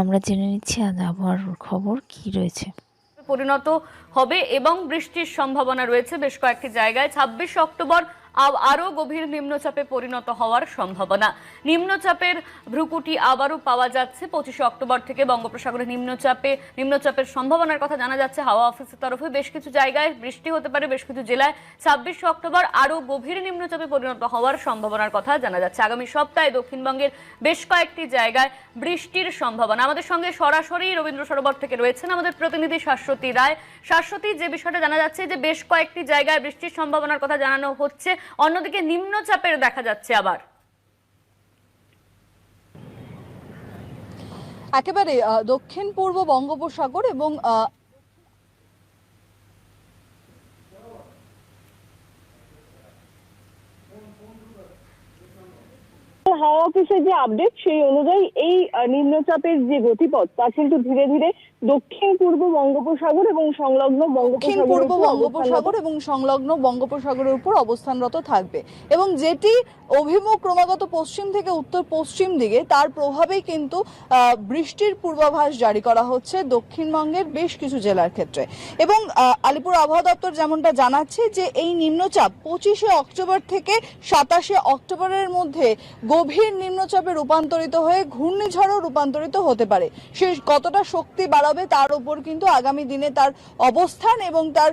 আমরা জেনে নিচ্ছি আজ আবহাওয়ার খবর কি রয়েছে। পরিণত হবে এবং বৃষ্টির সম্ভাবনা রয়েছে বেশ কয়েকটি জায়গায়। ছাব্বিশ অক্টোবর আরও গভীর নিম্নচাপে পরিণত হওয়ার সম্ভাবনা। নিম্নচাপের ভ্রুকুটি আবারও পাওয়া যাচ্ছে পঁচিশে অক্টোবর থেকে। বঙ্গোপসাগরে নিম্নচাপে, নিম্নচাপের সম্ভাবনার কথা জানা যাচ্ছে। হাওয়া অফিসের তরফে বেশ কিছু জায়গায় বৃষ্টি হতে পারে, বেশ কিছু জেলায় ছাব্বিশে অক্টোবর আরও গভীর নিম্নচাপে পরিণত হওয়ার সম্ভাবনার কথা জানা যাচ্ছে। আগামী সপ্তাহে দক্ষিণবঙ্গের বেশ কয়েকটি জায়গায় বৃষ্টির সম্ভাবনা। আমাদের সঙ্গে সরাসরি রবীন্দ্র সরোবর থেকে রয়েছেন আমাদের প্রতিনিধি শাশ্বতী রায়। শাশ্বতী, যে বিষয়টা জানা যাচ্ছে যে বেশ কয়েকটি জায়গায় বৃষ্টির সম্ভাবনার কথা জানানো হচ্ছে। অন্যদিকে নিম্নচাপের দেখা যাচ্ছে আবার। একেবারে দক্ষিণ পূর্ব বঙ্গোপসাগর এবং হাওয়া অফিসের যে আপডেট সেই অনুযায়ী এই নিম্নচাপের যে গতিপথ তা কিন্তু ধীরে ধীরে দক্ষিণ পূর্ব বঙ্গোপসাগর এবং সংলগ্ন দক্ষিণ পূর্ব বঙ্গোপসাগর এবং সংলগ্ন বঙ্গোপসাগরের উপর অবস্থানরত থাকবে। এবং যেটি অভিমুখ ক্রমাগত পশ্চিম থেকে উত্তর পশ্চিম দিকে তার প্রভাবেই কিন্তু আহ, বৃষ্টির পূর্বাভাস জারি করা হচ্ছে দক্ষিণবঙ্গের বেশ কিছু জেলার ক্ষেত্রে। এবং আলিপুর আবহাওয়া দপ্তর যেমনটা জানাচ্ছে যে এই নিম্নচাপ পঁচিশে অক্টোবর থেকে সাতাশে অক্টোবরের মধ্যে গভীর নিম্নচাপে রূপান্তরিত হয়ে ঘূর্ণিঝড়ও রূপান্তরিত হতে পারে। সে কতটা শক্তি বাড়াবে তার উপর কিন্তু আগামী দিনে তার অবস্থান এবং তার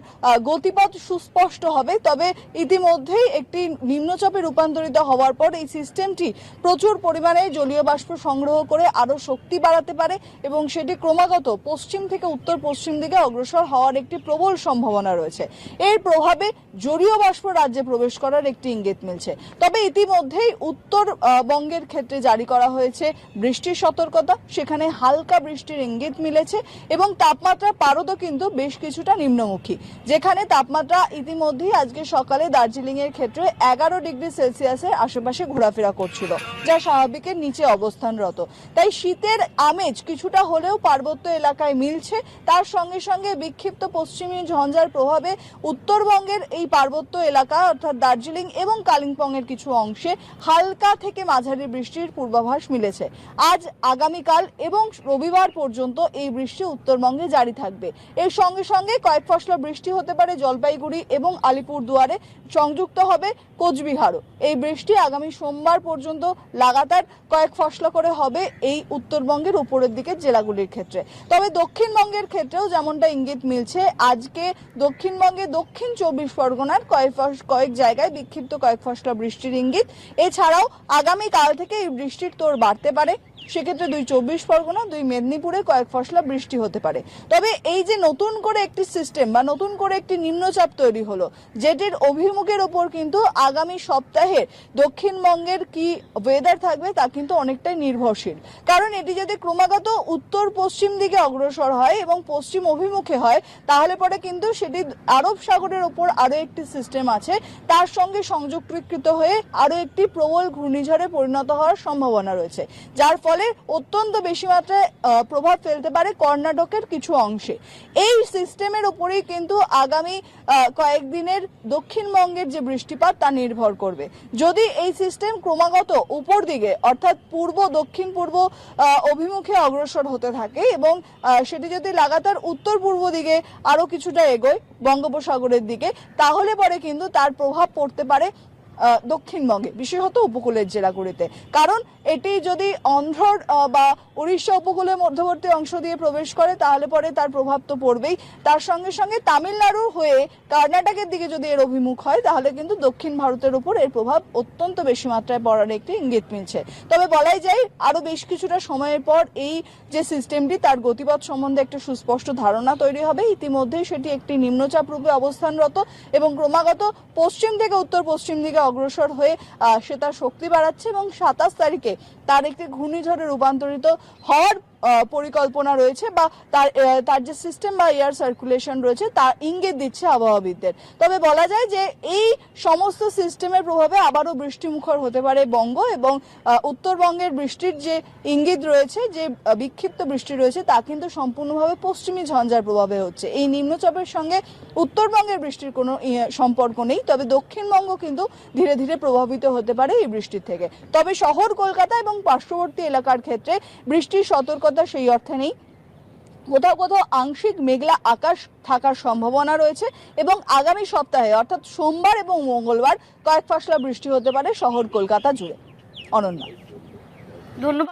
গতিপথ সুস্পষ্ট হবে। তবে ইতিমধ্যেই একটি নিম্নচাপে রূপান্তরিত হওয়ার পর এই সিস্টেমটি প্রচুর পরিমাণে জলীয় বাষ্প সংগ্রহ করে আরও শক্তি বাড়াতে পারে এবং সেটি ক্রমাগত পশ্চিম থেকে উত্তর পশ্চিম দিকে অগ্রসর হওয়ার একটি প্রবল সম্ভাবনা রয়েছে। এর প্রভাবে জলীয় বাষ্প রাজ্যে প্রবেশ করার একটি ইঙ্গিত মিলছে। তবে ইতিমধ্যেই উত্তর বঙ্গের ক্ষেত্রে জারি করা হয়েছে বৃষ্টির সতর্কতা, সেখানে হালকা বৃষ্টির ইঙ্গিত মিলেছে এবং তাপমাত্রা পারদও কিন্তু বেশ কিছুটা নিম্নমুখী, যেখানে তাপমাত্রা ইতিমধ্যেই আজকে সকালে দার্জিলিং এর ক্ষেত্রে এগারো ডিগ্রি সেলসিয়াসের আশেপাশে ঘোরাফেরা করছিল, যা স্বাভাবিকের নিচে অবস্থানরত। তাই শীতের আমেজ কিছুটা হলেও পার্বত্য এলাকায় মিলছে। তার সঙ্গে সঙ্গে বিক্ষিপ্ত পশ্চিমী ঝঞ্ঝার প্রভাবে উত্তরবঙ্গের এই পার্বত্য এলাকা, অর্থাৎ দার্জিলিং এবং কালিম্পং এর কিছু অংশে হালকা থেকে মাঝারি বৃষ্টির পূর্বাভাস মিলেছে। আজ, আগামীকাল এবং রবিবার পর্যন্ত এই বৃষ্টি উত্তরবঙ্গে জারি থাকবে। এর সঙ্গে সঙ্গে কয়েক ফসলা বৃষ্টি হতে পারে জলপাইগুড়ি এবং আলিপুর দুয়ারে সংযুক্ত হবে কোচবিহারও। এই বৃষ্টি আগামী সোমবার পর্যন্ত লাগাতার কয়েক ফসলা করে হবে এই উত্তরবঙ্গের উপরের দিকের জেলাগুলির ক্ষেত্রে। তবে দক্ষিণবঙ্গের ক্ষেত্রেও যেমনটা ইঙ্গিত মিলছে, আজকে দক্ষিণবঙ্গে দক্ষিণ চব্বিশ পরগনার কয়েক কয়েক জায়গায় বিক্ষিপ্ত কয়েক ফসলা বৃষ্টির ইঙ্গিত। এছাড়াও আগামী কাল থেকে এই বৃষ্টির তোর বাড়তে পারে। সেক্ষেত্রে দুই চব্বিশ পরগনা, দুই মেদিনীপুরে কয়েক ফসলা বৃষ্টি হতে পারে। তবে এই যে নতুন করে একটি সিস্টেম বা নতুন করে একটি নিম্নচাপ তৈরি হলো, যেটির অভিমুখের ওপর কিন্তু আগামী সপ্তাহে দক্ষিণবঙ্গের কি ওয়েদার থাকবে তা কিন্তু অনেকটাই নির্ভরশীল। কারণ এটি যদি ক্রমাগত উত্তর পশ্চিম দিকে অগ্রসর হয় এবং পশ্চিম অভিমুখে হয়, তাহলে পরে কিন্তু সেটি আরব সাগরের ওপর আরও একটি সিস্টেম আছে। তার সঙ্গে সংযুক্তকৃত হয়ে আরও একটি প্রবল ঘূর্ণিঝড়ে পরিণত হওয়ার সম্ভাবনা রয়েছে। যার ফলে অত্যন্ত বেশি মাত্রায় প্রভাব ফেলতে পারে কর্ণাটকের কিছু অংশে। এই সিস্টেমের উপরেই কিন্তু আগামী কয়েকদিনের দক্ষিণবঙ্গের যে বৃষ্টিপাত, তা নির্ভর করবে। যদি এই সিস্টেম ক্রমাগত উপর দিকে, অর্থাৎ পূর্ব, দক্ষিণ পূর্ব অভিমুখে অগ্রসর হতে থাকে এবং সেটি যদি লাগাতার উত্তর পূর্ব দিকে আরও কিছুটা এগোয় বঙ্গোপসাগরের দিকে, তাহলে পরে কিন্তু তার প্রভাব পড়তে পারে দক্ষিণবঙ্গে, বিশেষত উপকূলের জেলাগুলিতে। কারণ এটি যদি অন্ধ্র বা উড়িষ্যা উপকূলের মধ্যবর্তী অংশ দিয়ে প্রবেশ করে, তাহলে পরে তার প্রভাব তো পড়বেই। তার সঙ্গে সঙ্গে তামিলনাড়ু হয়ে কর্ণাটকের দিকে যদি এর অভিমুখ হয়, তাহলে কিন্তু দক্ষিণ ভারতের উপর এর প্রভাব অত্যন্ত বেশি মাত্রায় পড়ার একটি ইঙ্গিত মিলছে। তবে বলাই যায় আরও বেশ কিছুটা সময়ের পর এই যে সিস্টেমটি, তার গতিপথ সম্বন্ধে একটা সুস্পষ্ট ধারণা তৈরি হবে। ইতিমধ্যেই সেটি একটি নিম্নচাপ রূপে অবস্থানরত এবং ক্রমাগত পশ্চিম থেকে উত্তর পশ্চিম দিকে অগ্রসর হয়ে সে তার শক্তি বাড়াচ্ছে এবং সাতাশ তারিখে তার একটি ঘূর্ণিঝড়ে রূপান্তরিত হওয়ার পরিকল্পনা রয়েছে বা তার তার যে সিস্টেম বা এয়ার সার্কুলেশন রয়েছে তা ইঙ্গিত দিচ্ছে আবহাওয়াবিদদের। তবে বলা যায় যে এই সমস্ত সিস্টেমের প্রভাবে আবারও বৃষ্টিমুখর হতে পারে বঙ্গ এবং উত্তরবঙ্গের বৃষ্টির যে ইঙ্গিত রয়েছে, যে বিক্ষিপ্ত বৃষ্টি রয়েছে তা কিন্তু সম্পূর্ণভাবে পশ্চিমী ঝঞ্ঝার প্রভাবে হচ্ছে। এই নিম্নচাপের সঙ্গে উত্তরবঙ্গের বৃষ্টির কোনো সম্পর্ক নেই, তবে দক্ষিণবঙ্গ কিন্তু ধীরে ধীরে প্রভাবিত হতে পারে এই বৃষ্টির থেকে। তবে শহর কলকাতা এবং পার্শ্ববর্তী এলাকার ক্ষেত্রে বৃষ্টির সতর্কতা সেই অর্থে নেই। কোথাও কোথাও আংশিক মেঘলা আকাশ থাকার সম্ভাবনা রয়েছে এবং আগামী সপ্তাহে, অর্থাৎ সোমবার এবং মঙ্গলবার, কয়েক ফাসলা বৃষ্টি হতে পারে শহর কলকাতা জুড়ে। অনন্যা। ধন্যবাদ।